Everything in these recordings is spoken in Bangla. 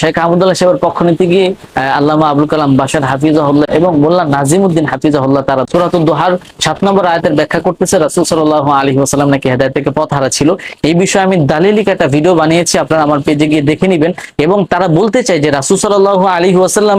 শেখ আহমদুল্লাহ সাহেবের পক্ষ নিতে গিয়ে আল্লামা আবুল কালাম বাসার হাফিজাহুল্লাহ এবং মোল্লা নাজিমুদ্দিন হাফিজাহুল্লাহ তারা সুরাতুল দোহার সাত নম্বর আয়াতের ব্যাখ্যা করতেছে। রাসূল সাল্লাল্লাহু আলী ওয়াসাল্লাম নাকি হেদায়েত থেকে পথ হারা ছিল। এই বিষয়ে আমি দালিলিক একটা ভিডিও বানিয়েছি, আপনারা আমার পেজে গিয়ে দেখে নেবেন। এবং তারা বলতে চাই যে রাসূল সাল্লাল্লাহু আলাইহি ওয়াসাল্লাম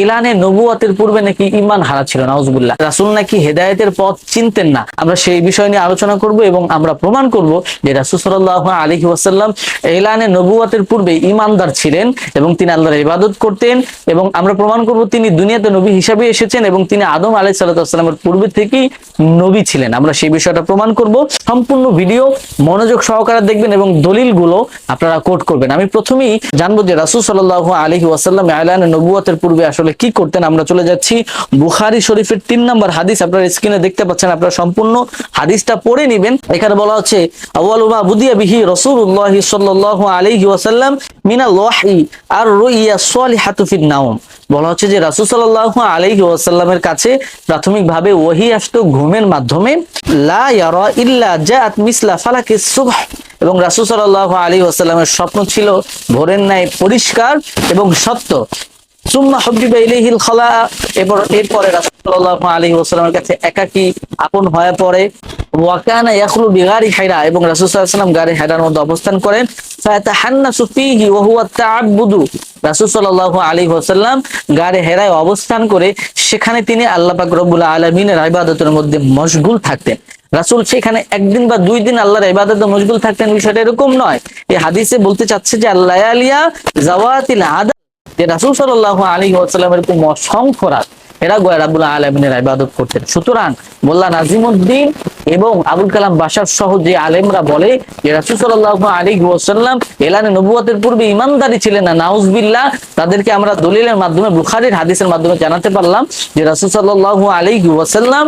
এলানে নবুয়াতের পূর্বে নাকি ইমান হারা ছিল, নাউজুবিল্লাহ। রাসূল নাকি হেদায়েতের পথ চিনতেন না। আমরা সেই বিষয় নিয়ে আলোচনা করব এবং আমরা প্রমাণ করব যে রাসূল সাল্লাল্লাহু আলাইহি ওয়াসাল্লাম এলানে নবুয়াতের পূর্বে ইমানদার ছিলেন। এবং তিনি আল্লাহর ইবাদত করতেন এবং আমরা প্রমাণ করব তিনি দুনিয়াতে নবী হিসাবে এসেছেন এবং তিনি আদম আলাইহিস সালামের পূর্বে থেকেই নবী ছিলেন। আমরা সেই বিষয়টা প্রমাণ করব। সম্পূর্ণ ভিডিও মনোযোগ সহকারে দেখবেন এবং দলিলগুলো আপনারা কোট করবেন। আমি প্রথমেই জানব যে রাসূল সাল্লাল্লাহু আলাইহি ওয়াসাল্লাম এলানে নবুয়াতের পূর্বে আসলে কি করতেন। আমরা চলে যাচ্ছি বুখারি শরীফের তিন নম্বর হাদিস। আপনারা স্ক্রিনে দেখতে পাচ্ছেন, আপনারা সম্পূর্ণ হাদিসটা পড়ে নেবেন। এখানে বলা হচ্ছে আউয়ালুমা বুদিয়া বিহি রাসূলুল্লাহ সাল্লাল্লাহু আলাইহি ওয়াসাল্লাম মিনাল ওয়াহি আর রুইয়া সালিহাতু ফিন নাওম। বলা হচ্ছে যে রাসূল সাল্লাল্লাহু আলাইহি ওয়াসাল্লামের কাছে প্রাথমিকভাবে ওহী আসতো ঘুমের মাধ্যমে এবং রাসূল সাল্লাল্লাহু আলাইহি ওয়াসাল্লামের স্বপ্ন ছিল ভোরের ন্যায় পরিষ্কার এবং সত্য। সুম্মা হুবিবা ইলাইহিল খালা এরপর এরপরে রাসূলুল্লাহ আলাইহি ওয়াসাল্লামের কাছে একাকী আপন হয়ে পড়ে। ওয়া কানা ইয়াখলু বিগারি এবং রাসূল সাল্লাল্লাহু আলাইহি ওয়াসাল্লাম গারে হাইরার মধ্যে অবস্থান করেন ফীহি ওয়া হুয়া রাসূল সাল্লাল্লাহু আলাইহি ওয়াসাল্লাম গারে হেরায় অবস্থান করে সেখানে তিনি আল্লাহ পাক রব্বুল আলামিনের ইবাদতের মধ্যে মশগুল থাকতেন। রাসূল সেখানে একদিন বা দুই দিন আল্লাহর ইবাদতে মশগুল থাকতেন, বিষয়টা এরকম নয়। এই হাদিসে বলতে চাচ্ছে যে আল্লাহ আলিয়া জাওয়াতিল আদা, যে রাসূল সাল্লাল্লাহু আলাইহি ওয়াসাল্লামের এরকম অসংখ্য রাত। এরা গোয়া আলমিনের ইবাদত করতেন। সুতরাং মোল্লা নাজিমুদ্দিন এবং আবুল কালাম বাসার সহ যে আলেমরা বলে যে রাসূল আলী ওসাল্লাম এলানে নবুয়াতের পূর্বে ইমানদারি ছিলেন না নাউজবিল্লা তাদেরকে আমরা দলিলের মাধ্যমে, বুখারির হাদিসের মাধ্যমে জানাতে পারলাম যে রাসূল আলী ওয়াসাল্লাম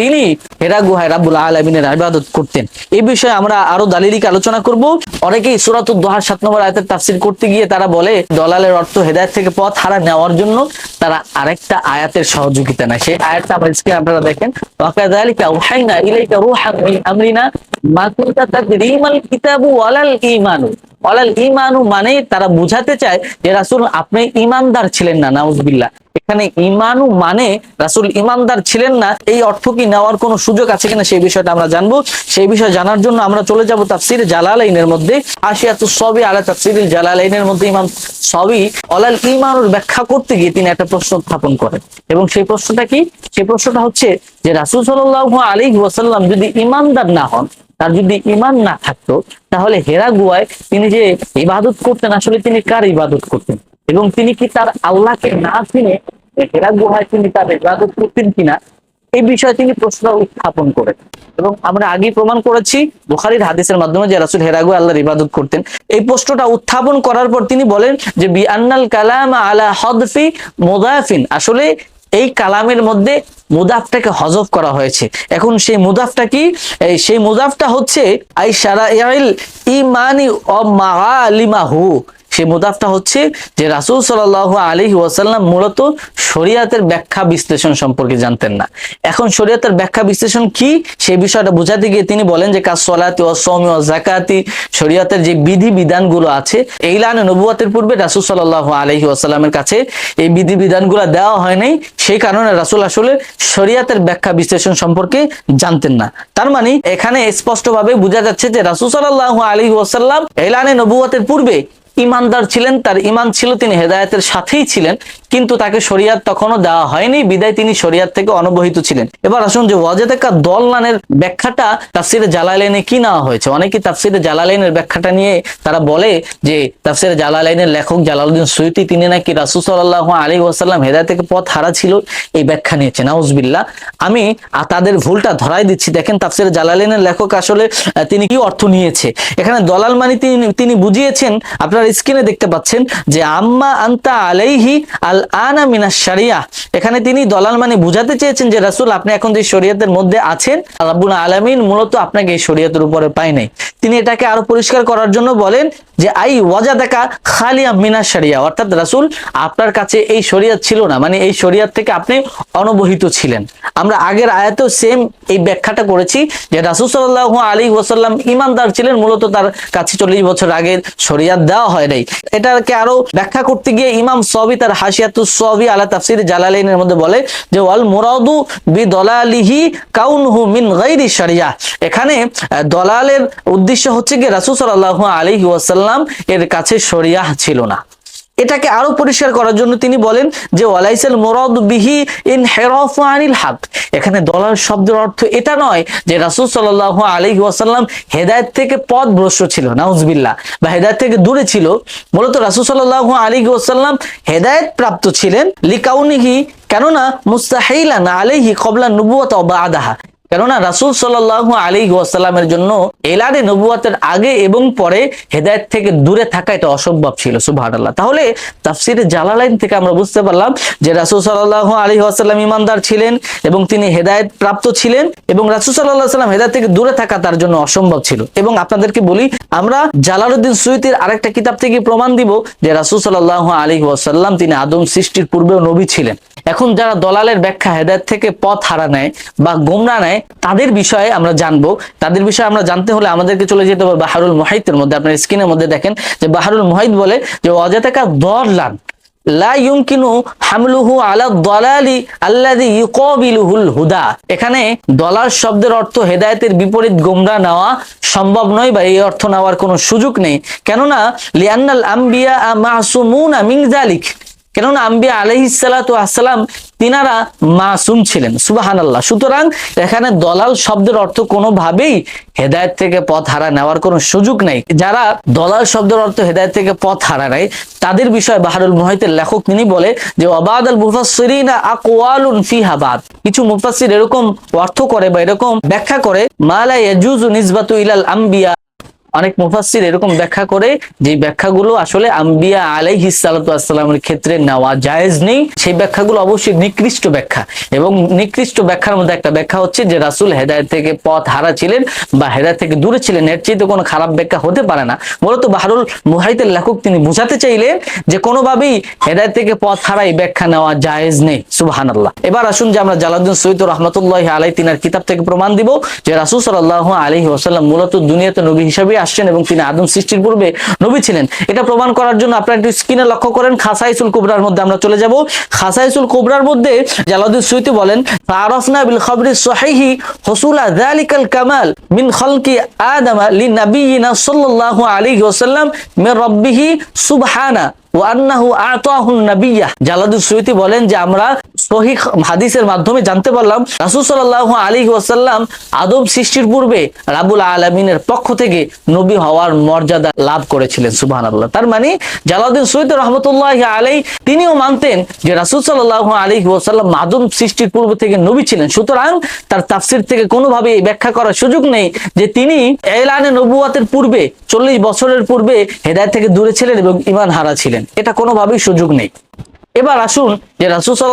তিনি হেরা গুহায় রাব্বুল আলামিনের ইবাদত করতেন। এই বিষয়ে আমরা আরও দালিলিক আলোচনা করব। অনেকেই সূরাতুদ দোহার সাত নম্বর আয়াতের তাফসীর করতে গিয়ে তারা বলে, দলালের অর্থ হেদায়েত থেকে পথ হারা নেওয়ার জন্য তারা আরেকটা আয়াতের সহযোগিতা নেয়। সেই আয়াতটা আমার স্ক্রিনে আপনারা দেখেন। ওয়াকাযালিকা ইলাইকা রূহান মিন আমরিনা, মা কুনতা তাদরিমাল কিতাবু ওয়ালাল ঈমানু। ঈমানু মানে তারা বুঝাতে চায় যে রাসূল আপনি ইমানদার ছিলেন না, নাউজুবিল্লাহ। এখানে ইমানু মানে রাসুল ইমানদার ছিলেন না, এই অর্থ কি নেওয়ার কোনো সুযোগ আছে কিনা সেই বিষয়টা আমরা জানব। সেই বিষয় জানার জন্য আমরা চলে যাব তাফসীর জালালাইনের মধ্যে। আশিয়াতু সবই আলা তাফসীরিল জালালাইনের মধ্যে ইমাম সবই অলাল ইমানুর ব্যাখ্যা করতে গিয়ে তিনি একটা প্রশ্ন উত্থাপন করেন। এবং সেই প্রশ্নটা কি? সেই প্রশ্নটা হচ্ছে যে রাসূল সাল্লাল্লাহু আলাইহি ওয়াসাল্লাম যদি ইমানদার না হন তার যদি ইমান না থাকতো, তাহলে হেরা গুয়ায় তিনি যে ইবাদত করতেন, আসলে তিনি কার ইবাদত করতেন? এবং তিনি কি তার আল্লাহকে না চিনে হেরা গুহায় তিনি তার ইবাদত করতেন কিনা? এই বিষয়ে তিনি প্রশ্ন উত্থাপন করেন। এবং আমরা আগে প্রমাণ করেছি, বুখারীর হাদিসের মাধ্যমে যে রাসূল হেরা গুহায় আল্লাহর ইবাদত করতেন। এই প্রশ্নটা উত্থাপন করার পর তিনি বলেন যে বি আন্নাল কালাম আলা হদফি মুদাফিন। আসলে এই কালামের মধ্যে মুদাফটাকে হজব করা হয়েছে। এখন সেই মুদাফটা কি? সেই মুদাফটা হচ্ছে, আই সারা ইমানি ও মাগালিমাহু সেই মুদাফটা হচ্ছে যে রাসূল সাল্লাল্লাহু আলাইহি ওয়াসাল্লাম মূলত শরিয়াতের ব্যাখ্যা বিশ্লেষণ সম্পর্কে জানতেন না। এখন শরিয়াতের ব্যাখ্যা বিশ্লেষণ কি? সেই বিষয়টা বোঝাতে গিয়ে তিনি বলেন যে কাজ সলাতি ও জাকাতি শরিয়াতের যে বিধি বিধানগুলো আছে এই লানে নবুয়াতের পূর্বে রাসূল সাল্লাল্লাহু আলাইহি ওয়াসাল্লামের কাছে এই বিধি বিধানগুলো দেওয়া হয় নাই, সেই কারণে রাসূল আসলে শরিয়াতের ব্যাখ্যা বিশ্লেষণ সম্পর্কে জানতেন না। তার মানে এখানে স্পষ্টভাবে বোঝা যাচ্ছে যে রাসূল সাল্লাল্লাহু আলাইহি ওয়াসাল্লাম এলানে নবুয়াতের পূর্বে ইমানদার ছিলেন তার ইমান ছিল তিনি হেদায়তের সাথেই ছিলেন। কিন্তু তাকে শরিয়াত তখনও দেওয়া হয়নি, বিদায় তিনি শরিয়াত থেকে অনবহিত ছিলেন। এবার আসুন যে ওয়াজেদেকা দল নানের ব্যাখ্যাটা তাফসিরে জালালাইনে কি নেওয়া হয়েছে? অনেকে তাফসিরে জালালাইনের ব্যাখ্যাটা নিয়ে তারা বলে যে তাফসিরে জালালাইনের লেখক জালালউদ্দিন সুয়ুতি তিনি নাকি রাসূল সাল্লাল্লাহু আলাইহি ওয়াসাল্লাম হেদায়েত থেকে পথ হারা ছিল, এই ব্যাখ্যা নিয়েছেন। নাউজুবিল্লাহ। আমি তাদের ভুলটা ধরাই দিচ্ছি। দেখেন তাফসিরে জালালাইনের লেখক আসলে তিনি কি অর্থ নিয়েছে? এখানে দলাল মানে তিনি তিনি বুঝিয়েছেন, আপনারা স্ক্রিনে দেখতে পাচ্ছেন যে আম্মা আন্তা আলাইহি আল আনা মিনাশ শারিয়া। এখানে তিনি দলাল মানে বুঝাতে চেয়েছেন যে, রাসূল, আপনি এখন যে শরীয়তের মধ্যে আছেন রাব্বুল আলামিন মূলত আপনাকে এই শরীয়তের উপরে পায় নাই। তিনি এটাকে আরও পরিষ্কার করার জন্য বলেন যে, আই ওয়াজাদাকা খালিয়া মিনাশ শারিয়া। অর্থাৎ রাসূল, আপনার কাছে এই শরীয়ত ছিল না মানে এই শরীয়ত থেকে আপনি অনবহিত ছিলেন। আমরা আগের আয়াতেও সেম এই ব্যাখ্যাটা করেছি যে, রাসূল সাল্লাল্লাহু আলাইহি ওয়াসাল্লাম ইমানদার ছিলেন, মূলত তার কাছে চল্লিশ বছর আগে শরিয়াত দেওয়া হয় নাই। এটাকে আরও ব্যাখ্যা করতে গিয়ে ইমাম সবি তার হাসিয়াতু সবি আলা তাফসির জালালাইনের মধ্যে বলে যে, ওয়াল মুরাদু বি দলালিহি কাউনহু মিন গাইরি শরিয়া। এখানে দলালের উদ্দেশ্য হচ্ছে কি, রাসূল সাল্লাল্লাহু আলাইহি ওয়াসাল্লাম এর কাছে শরিয়াহ ছিল না। এটাকে আরও পরিষ্কার করার জন্য তিনি বলেন যে, ওয়ালাইসাল মুরাদ বিহি ইন হেরাফু আনিল হক। এখানে দলাল শব্দের অর্থ এটা নয় যে, রাসূল সাল্লাল্লাহু আলাইহি ওয়াসাল্লাম হেদায়েত থেকে পথ ভ্রষ্ট ছিল, নাউজুবিল্লাহ, বা হেদায়েত থেকে দূরে ছিল। মূলত রাসূল সাল্লাল্লাহু আলাইহি ওয়াসাল্লাম হেদায়েত প্রাপ্ত ছিলেন লিকাউনিহি, কেননা মুস্তাহিলান আলাইহি কবলা নবুওয়াত ওয়া বাদাহা। কেননা রাসূল সাল্লাল্লাহু আলাইহি ওয়াসাল্লামের জন্য এলানে নবুয়াতের আগে এবং পরে হেদায়েত থেকে দূরে থাকা এটা অসম্ভব ছিল, সুবহানাল্লাহ। তাহলে তাফসিরে জালালাইন থেকে আমরা বুঝতে পারলাম যে রাসূল সাল্লাল্লাহু আলাইহি ওয়াসাল্লাম ইমানদার ছিলেন এবং তিনি হেদায়েত প্রাপ্ত ছিলেন এবং রাসূল সাল্লাল্লাহু আলাইহি ওয়াসাল্লাম হেদায়েত থেকে দূরে থাকা তার জন্য অসম্ভব ছিল। এবং আপনাদেরকে বলি, আমরা জালালউদ্দিন সুয়ুতির আরেকটা কিতাব থেকে প্রমাণ দিব যে রাসূল সাল্লাল্লাহু আলাইহি ওয়াসাল্লাম তিনি আদম সৃষ্টির পূর্বেও নবী ছিলেন। এখন যারা দলালের ব্যাখ্যা হেদায়ত থেকে পথ হারা নেয় বা গোমরা নেয়, তাদের বিষয়ে আমরা জানব। তাদের বিষয়ে আমরা জানতে হলে আমাদেরকে চলে যেতে হবে বাহারুল মুহাইতের মধ্যে। আপনার স্ক্রিনের মধ্যে দেখেন যে বাহারুল মুহাইত বলে যে অজাতাকা দরলান হুদা। এখানে দলাল শব্দের অর্থ হেদায়েতের বিপরীত গোমরা নেওয়া সম্ভব নয় বা এই অর্থ নেওয়ার কোনো সুযোগ নেই। কেননা, লিআন্নাল আম্বিয়া মাসুমুনা মিন যালিক। কেননা আম্বিয়া আলাইহিসসালাতু আসসালাম তিনারা মাসুম ছিলেন, সুবহানাল্লাহ। সুতরাং এখানে দলাল শব্দের অর্থ কোনোভাবেই হেদায়েত থেকে পথ হারা নেওয়ার কোনো সুযোগ নেই। যারা দলাল শব্দের অর্থ হেদায়েত থেকে পথ হারা নেয় তাদের বিষয়ে বাহারুল মুহাইতের লেখক তিনি বলে যে অবাদ আল মুফাসসিরিনা আকওয়ালুন ফিহা বাদ। কিছু মুফাসির এরকম অর্থ করে বা এরকম ব্যাখ্যা করে, মালা ইয়াজুজু নিসবাতু ইলাল আম্বিয়া অনেক মুফাসসির এরকম ব্যাখ্যা করে যে ব্যাখ্যাগুলো আসলে আম্বিয়া আলাইহিস সালাতু আসসালামের ক্ষেত্রে নেওয়া জায়েজ নেই। সেই ব্যাখ্যাগুলো অবশ্যই নিকৃষ্ট ব্যাখ্যা এবং নিকৃষ্ট ব্যাখ্যার মধ্যে একটা ব্যাখ্যা হচ্ছে যে রাসূল হেদায়েত থেকে পথ হারা ছিলেন বা হেদায়েত থেকে দূরে ছিলেন, এর চেয়ে তো কোনো খারাপ ব্যাখ্যা হতে পারে না। মূলত বাহারুল মুহাইতের লেখক তিনি বুঝাতে চাইলেন যে কোনোভাবেই হেদায়েত থেকে পথ হারাই ব্যাখ্যা নেওয়া জায়েজ নেই। সুবহানাল্লাহ। এবার আসুন যে আমরা জালাউদ্দিন সৈয়দ রহমতুল্লাহ আলাই তিনার কিতাব থেকে প্রমাণ দিব যে রাসুল সাল্লাল্লাহু আলাইহি ওয়াসাল্লাম মূলত দুনিয়াতে নবী হিসেবে আসছেন এবং তিনি আদম সৃষ্টির পূর্বে নবী ছিলেন। এটা প্রমাণ করার জন্য আপনারা একটু স্ক্রিনে লক্ষ্য করেন, খাসাইসুল কুবরার মধ্যে আমরা চলে যাব। খাসাইসুল কুবরার মধ্যে জালাউদ্দিন সুইতি বলেন তারফনা বিল খবরি সহিহি হুসুলা যালিকাল কামাল মিন খলকি আদম লিনাবিয়িনা সাল্লাল্লাহু আলাইহি ওয়াসাল্লাম মির রাব্বিহি সুবহানা। সুয়ুতি বলেন যে আমরা সহিহ হাদিসের মাধ্যমে জানতে পারলাম, রাসূল সাল্লাল্লাহু আলাইহি ওয়াসাল্লাম আদম সৃষ্টির পূর্বে রাব্বুল আলামিনের পক্ষ থেকে নবী হওয়ার মর্যাদা লাভ করেছিলেন, সুবহানাল্লাহ। তার মানে জালালউদ্দিন সুয়ুতি রাহমাতুল্লাহি আলাইহি তিনিও মানতেন যে রাসূল সাল্লাল্লাহু আলাইহি ওয়াসাল্লাম আদম সৃষ্টির পূর্ব থেকে নবী ছিলেন। সুতরাং তার তাফসীর থেকে কোনোভাবে ব্যাখ্যা করার সুযোগ নেই যে তিনি এলানে নবুয়াতের পূর্বে চল্লিশ বছরের পূর্বে হেদায় থেকে দূরে ছিলেন এবং ইমান হারা ছিলেন। এটা কোনোভাবেই সুযোগ নেই। এবার আসুন যে রাসুল সাল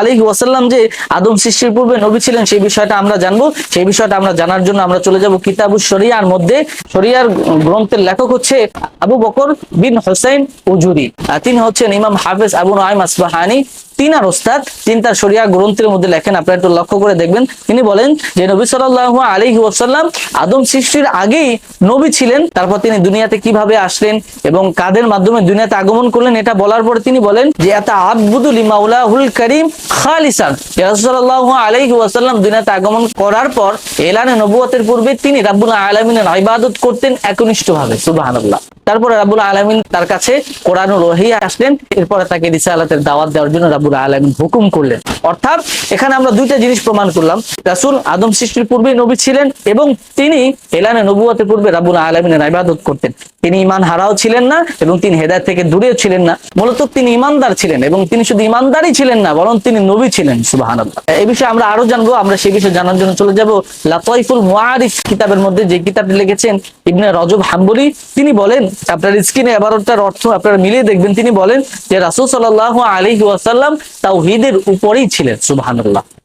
আলী ওয়াসাল্লাম যে আদম সৃষ্টির পূর্বে নবী ছিলেন, সেই বিষয়টা আমরা জানব। সেই বিষয়টা আমরা জানার জন্য আমরা চলে যাব কিতাবু শরিয়ার মধ্যে। শরিয়ার গ্রন্থের লেখক হচ্ছে আবু বকর বিন হোসেন উজুরি। তিনি হচ্ছেন ইমাম হাফেজ আবু নাইম আসবাহানি। তিনার ওস্তাদ, তিনি তার শরিয়া গ্রন্থের মধ্যে লেখেন, আপনারা একটু লক্ষ্য করে দেখবেন। তিনি বলেন যে, নবী সাল্লাল্লাহু আলাইহি ওয়াসাল্লাম আদম সৃষ্টির আগেই নবী ছিলেন, তারপর তিনি দুনিয়াতে কীভাবে আসলেন এবং কাদের মাধ্যমে দুনিয়াতে আগমন করলেন, এটা বলার পরে তিনি বলেন যে এত আবুদুল মাউলাহুল করিম খালিসান। রাসূলুল্লাহু ওয়াসাল্লাম দুনিয়াতে আগমন করার পর, এলানে নবুয়তের পূর্বে তিনি রাব্বুল আলামিনের ইবাদত করতেন একনিষ্ঠভাবে, সুবহানাল্লাহ। তারপরে রাবুল আলমিন তার কাছে কোরআন রহি আসলেন, এরপরে তাকে রিসালাতের দাওয়াত দেওয়ার জন্য রাবুল আলমিন হুকুম করলেন। অর্থাৎ এখানে আমরা দুইটা জিনিস প্রমাণ করলাম। রাসূল আদম সৃষ্টির পূর্বে নবী ছিলেন এবং তিনি এলানে নবুয়তের পূর্বে রাব্বুল আলামিনের ইবাদত করতেন। তিনি ইমান হারাও ছিলেন না এবং তিনি হেদায়েত থেকে দূরেও ছিলেন না। মূলত তিনি ইমানদার ছিলেন এবং তিনি শুধু ইমানদারই ছিলেন না, বরং তিনি নবী ছিলেন, সুবহানাল্লাহ। এই বিষয়ে আমরা আরও জানব, আমরা সেই বিষয়ে জানার জন্য চলে যাব। লাতাইফুল মুআরিফ কিতাবের মধ্যে যে কিতাবটি লিখেছেন ইবনে রজব হাম্বলি, তিনি বলেন, আপনার স্ক্রিনে এবারটার অর্থ আপনারা মিলিয়ে দেখবেন, তিনি বলেন যে রাসূল সাল্লাল্লাহু আলাইহি ওয়াসাল্লাম তাওহীদের উপরেই ছিলেন সুবাহ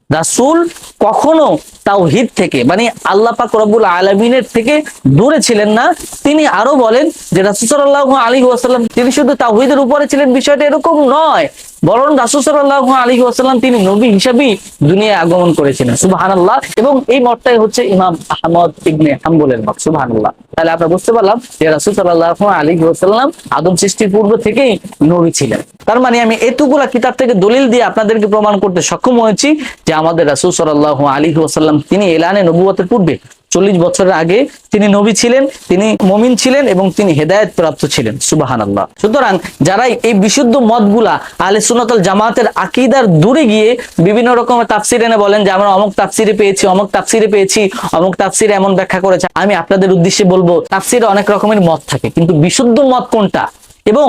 রাসুল কখনো তাওহীদ থেকে মানে আল্লাহ পাক রব্বুল আলামিনের থেকে দূরে ছিলেন না। তিনি আরও বলেন যে রাসূল সাল্লাল্লাহু আলাইহি ওয়াসাল্লাম, তিনি শুধু তাওহীদের উপরে ছিলেন, বিষয়টা এরকম নয়। বরং রাসূল সাল্লাল্লাহু আলাইহি ওয়াসাল্লাম তিনি নবী হিসেবেই দুনিয়ায় আগমন করেছিলেন, সুবহানাল্লাহ। এবং এই মতটাই হচ্ছে ইমাম আহমদ ইবনে হাম্বলের মত, সুবহানাল্লাহ। তাহলে আমরা বুঝতে পারলাম যে রাসূল সাল্লাল্লাহু আলাইহি ওয়াসাল্লাম আদম সৃষ্টির পূর্ব থেকেই নবী ছিলেন। তার মানে আমি এতগুলা কিতাব থেকে দলিল দিয়ে আপনাদেরকে প্রমাণ করতে সক্ষম হয়েছি যে আমাদের রাসূল সাল্লাল্লাহু আলাইহি ওয়াসাল্লাম তিনি এলানে নবুয়তের পূর্বে চল্লিশ বছরের আগে তিনি নবী ছিলেন, তিনি মমিন ছিলেন এবং তিনি হেদায়েত প্রাপ্ত ছিলেন। সুবাহান আল্লাহ সুতরাং যারা এই বিশুদ্ধ মতগুলা আলে সুনাতল জামাতের আকিদার দূরে গিয়ে বিভিন্ন রকমের তাফসির এনে বলেন যে, আমরা অমুক তাফসিরে পেয়েছি, অমুক তাফসিরে পেয়েছি, অমুক তাফসিরে এমন ব্যাখ্যা করেছে। আমি আপনাদের উদ্দেশ্যে বলব, তাফসিরে অনেক রকমের মত থাকে, কিন্তু বিশুদ্ধ মত কোনটা? এবং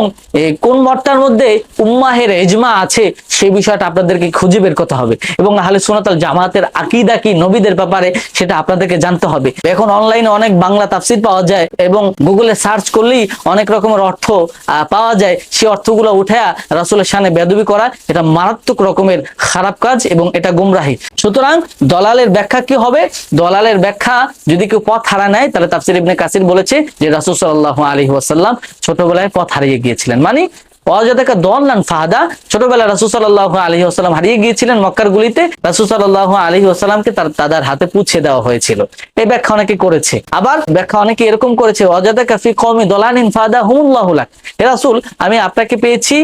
কোন মতটার মধ্যে উম্মাহের এজমা আছে, সেই বিষয়টা আপনাদেরকে খুঁজে বের করতে হবে। এবং আহলে সুনাতাল জামাতের আকিদা কি, নবীদের ব্যাপারে সেটা আপনাদেরকে জানতে হবে। এখন অনলাইনে অনেক বাংলা তাফসির পাওয়া যায় এবং গুগলে সার্চ করলেই অনেক রকমের অর্থ পাওয়া যায়। সেই অর্থগুলো উঠে রাসুলের সামনে বেদবি করা, এটা মারাত্মক রকমের খারাপ কাজ এবং এটা গুমরাহি। সুতরাং দলালের ব্যাখ্যা কি হবে? দলালের ব্যাখ্যা যদি কেউ পথ হারা নেয়, তাহলে তাফসির ইবনে কাসির বলেছে যে রাসূল সাল্লাল্লাহু আলাইহি ওয়াসাল্লাম ছোটবেলায় পথ হারিয়ে গিয়েছিলেন। মানে ফাহাদা ছোটবেলা আলাইহি ওয়াসাল্লাম হারিয়ে গিয়েছিলেন মক্কার গুলিতে, রাসূল আলাইহি ওয়াসাল্লামকে তার, তাদের হাতে পুছে দেওয়া হয়েছিল। এই ব্যাখ্যা অনেকে করেছে। আবার ব্যাখ্যা অনেকে এরকম করেছে অজাদাকা ফি কওমি দলান ফাহাদা হুমুল্লাহু লাক। হে রাসূল, আমি আপনাকে পেয়েছি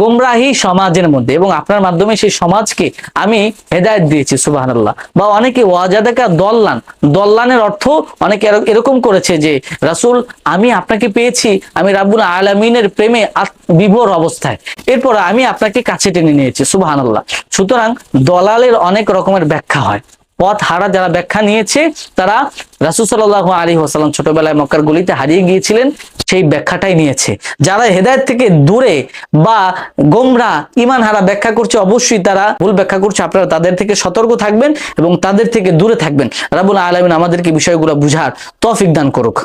গোমরাহি সমাজের মধ্যে এবং আপনার মাধ্যমে সেই সমাজকে আমি হেদায়েত দিয়েছি, সুবহানাল্লাহ। বা অনেকে ওয়াজাদাকা দল্লান, দল্লানের অর্থ অনেকে এরকম করেছে যে, রাসুল, আমি আপনাকে পেয়েছি, আমি রাব্বুল আলামিনের প্রেমে বিভোর অবস্থায়। এরপর আমি আপনাকে কাছে টেনে নিয়েছি, সুবহানাল্লাহ। সুতরাং দলালের অনেক রকমের ব্যাখ্যা হয়। পথ হারা যারা ব্যাখ্যা নিয়েছে, তারা রাসুল সাল্লাল্লাহু আলী ওয়াসাল্লাম ছোটবেলায় মক্কার গুলিতে হারিয়ে গিয়েছিলেন, সেই ব্যাখ্যাটাই নিয়েছে। যারা হেদায়ত থেকে দূরে বা গোমরা ইমান হারা ব্যাখ্যা করছে, অবশ্যই তারা ভুল ব্যাখ্যা করছে। আপনারা তাদের থেকে সতর্ক থাকবেন এবং তাদের থেকে দূরে থাকবেন। রাবুল আলমিন আমাদেরকে বিষয়গুলো বুঝার তফিক দান করুক।